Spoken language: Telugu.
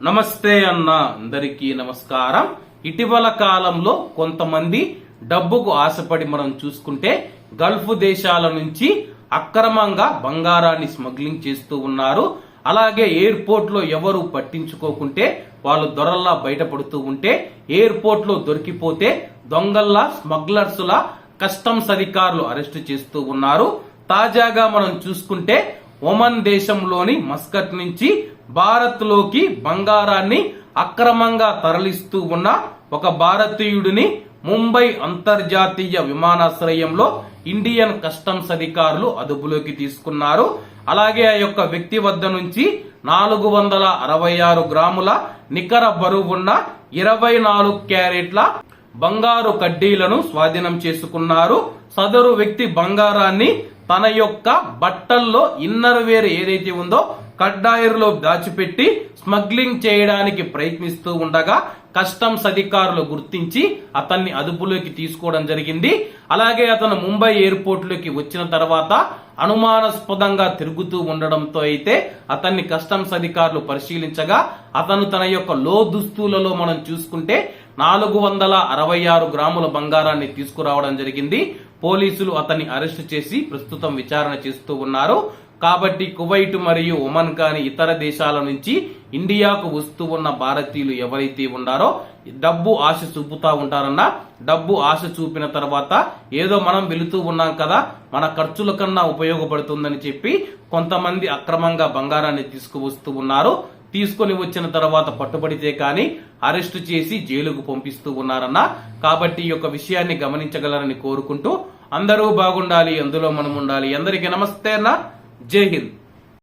నమస్తే అన్న అందరికీ నమస్కారం. ఇటీవల కాలంలో కొంతమంది డబ్బుకు ఆశపడి మనం చూసుకుంటే గల్ఫ్ దేశాల నుంచి అక్రమంగా బంగారాన్ని స్మగ్లింగ్ చేస్తూ ఉన్నారు. అలాగే ఎయిర్పోర్ట్లో ఎవరు పట్టించుకోకుంటే వాళ్ళు దొరల్లా బయటపడుతూ ఉంటే ఎయిర్పోర్ట్లో దొరికిపోతే దొంగల్లా స్మగ్లర్స్ల కస్టమ్స్ అధికారులు అరెస్టు చేస్తూ ఉన్నారు. తాజాగా మనం చూసుకుంటే ఒమన్ దేశంలోని మస్కట్ నుంచి భారత్లోకి బంగారాన్ని అక్రమంగా తరలిస్తూ ఉన్న ఒక భారతీయుడిని ముంబై అంతర్జాతీయ విమానాశ్రయంలో ఇండియన్ కస్టమ్స్ అధికారులు అదుపులోకి తీసుకున్నారు. అలాగే ఆ యొక్క వ్యక్తి వద్ద నుంచి నాలుగు వందల అరవై ఆరు గ్రాముల నికర బరువున్న ఇరవై నాలుగు క్యారెట్ల బంగారు కడ్డీలను స్వాధీనం చేసుకున్నారు. సదరు వ్యక్తి బంగారాన్ని తన యొక్క బట్టల్లో ఇన్నర్ వేర్ ఏదైతే ఉందో కడ్డాయిర్లో దాచిపెట్టి స్మగ్లింగ్ చేయడానికి ప్రయత్నిస్తూ ఉండగా కస్టమ్స్ అధికారులు గుర్తించి అతన్ని అదుపులోకి తీసుకోవడం జరిగింది. అలాగే అతను ముంబై ఎయిర్పోర్ట్లోకి వచ్చిన తర్వాత అనుమానాస్పదంగా తిరుగుతూ ఉండడంతో అయితే అతన్ని కస్టమ్స్ అధికారులు పరిశీలించగా అతను తన యొక్క లో దుస్తులలో మనం చూసుకుంటే నాలుగు వందల అరవై ఆరు గ్రాముల బంగారాన్ని తీసుకురావడం జరిగింది. పోలీసులు అతన్ని అరెస్టు చేసి ప్రస్తుతం విచారణ చేస్తూ ఉన్నారు. కాబట్టి కువైట్ మరియు ఒమన్ కాని ఇతర దేశాల నుంచి ఇండియాకు వస్తూ ఉన్న భారతీయులు ఎవరైతే ఉన్నారో డబ్బు ఆశ చూపుతా ఉంటారన్నా డబ్బు ఆశ చూపిన తర్వాత ఏదో మనం వెళుతూ ఉన్నాం కదా మన ఖర్చుల కన్నా ఉపయోగపడుతుందని చెప్పి కొంతమంది అక్రమంగా బంగారాన్ని తీసుకువస్తూ ఉన్నారు. తీసుకొని వచ్చిన తర్వాత పట్టుబడితే కానీ అరెస్టు చేసి జైలుకు పంపిస్తూ ఉన్నారన్న. కాబట్టి ఈ యొక్క విషయాన్ని గమనించగలరని కోరుకుంటూ అందరూ బాగుండాలి అందులో మనం ఉండాలి అందరికీ నమస్తే అన్న. जय हिंद।